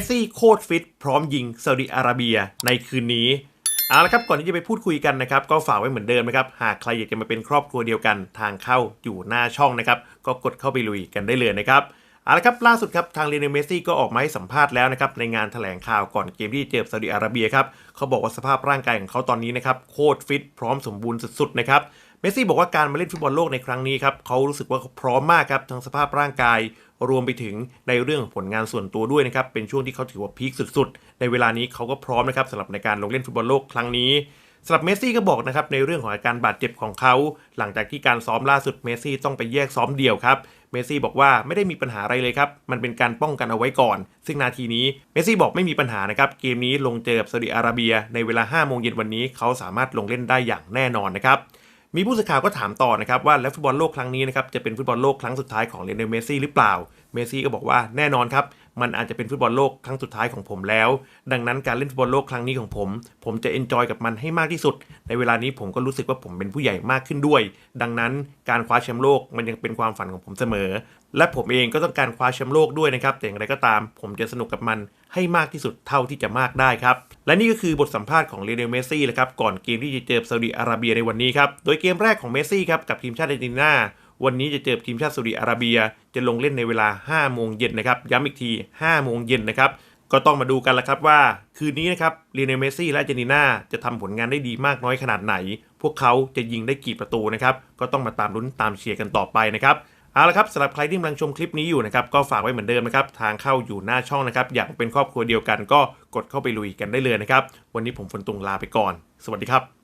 สซี่โคตรฟิตพร้อมยิงซาอุดิอาระเบียในคืนนี้เอาละครับก่อนที่จะไปพูดคุยกันนะครับก็ฝากไว้เหมือนเดิมนะครับหากใครอยากจะมาเป็นครอบครัวเดียวกันทางเข้าอยู่หน้าช่องนะครับก็กดเข้าไปลุยกันได้เลยนะครับเอาละครับล่าสุดครับทางเลียนเมสซี่ก็ออกมาให้สัมภาษณ์แล้วนะครับในงานแถลงข่าวก่อนเกมที่เจอซาอุดิอาระเบียครับเขาบอกว่าสภาพร่างกายของเขาตอนนี้นะครับโคตรฟิตพร้อมสมบูรณ์สุดๆนะครับ เมสซี่บอกว่าการมาเล่นฟุตบอลโลกในครั้งนี้ครับเขารู้สึกว่าเขาพร้อมมากครับทั้งสภาพร่างกายรวมไปถึงในเรื่องของผลงานส่วนตัวด้วยนะครับเป็นช่วงที่เขาถือว่าพีคสุดๆ ในเวลานี้เขาก็พร้อมนะครับสำหรับในการลงเล่นฟุตบอลโลกครั้งนี้สำหรับเมสซี่ก็บอกนะครับในเรื่องของอาการบาดเจ็บของเขา หลังจากที่การซ้อมล่าสุดเมสซี่ต้องไปแยกซ้อมเดี่ยวครับเมสซี่บอกว่าไม่ได้มีปัญหาอะไรเลยครับ มันเป็นการป้องกันเอาไว้ก่อน ซึ่งนาทีนี้เมสซี่บอกไม่มีปัญหานะครับ เกมนี้ลงเจอกับซาอุดิอาระเบีย ในเวลา5โมงเย็นวันนี้เขาสามารถลงเล่นได้อย่างแน่นอนนะครับ มีผู้สื่อข่าวก็ถามต่อนะครับว่าแล้วฟุตบอลโลกครั้งนี้นะครับจะเป็นฟุตบอลโลกครั้งสุดท้ายของเลโอเดลเมซี่หรือเปล่า เมซี่ก็บอกว่าแน่นอนครับ มันอาจจะเป็นฟุตบอลโลกครั้งสุดท้ายของผมแล้ว ดังนั้นการเล่นฟุตบอลโลกครั้งนี้ของผม ผมจะเอนจอยกับมันให้มากที่สุด ในเวลานี้ผมก็รู้สึกว่าผมเป็นผู้ใหญ่มากขึ้นด้วย ดังนั้นการคว้าแชมป์โลกมันยังเป็นความฝันของผมเสมอ และผมเองก็ต้องการคว้าแชมป์โลกด้วยนะครับ แต่อย่างไรก็ตาม ผมจะสนุกกับมันให้มากที่สุดเท่าที่จะมากได้ครับ และนี่ก็คือบทสัมภาษณ์ของเลเนลเมสซี่นะครับก่อนเกมที่จะเจอซาอุดิอาระเบียในวันนี้ครับ โดยเกมแรกของเมสซี่ครับกับทีมชาติอาร์เจนตินา วันนี้จะเจอทีมชาติซาอุดิอาระเบีย จะลงเล่นในเวลา 5 โมงเย็นนะครับย้ำอีกที 5 โมงเย็นนะครับก็ต้องมาดูกันละครับว่า คืนนี้นะครับลีเนเมซี่และเจนตินาจะทำผลงานได้ดีมากน้อยขนาดไหน พวกเขาจะยิงได้กี่ประตูนะครับก็ต้องมาตามลุ้นตามเชียร์กันต่อไปนะครับเอาละครับสำหรับใครที่กำลังชมคลิปนี้อยู่นะครับก็ฝากไว้เหมือนเดิมนะครับทางเข้าอยู่หน้าช่องนะครับอยากเป็นครอบครัวเดียวกันก็กดเข้าไปลุยกันได้เลยนะครับวันนี้ผมฝนตุงลาไปก่อน สวัสดีครับ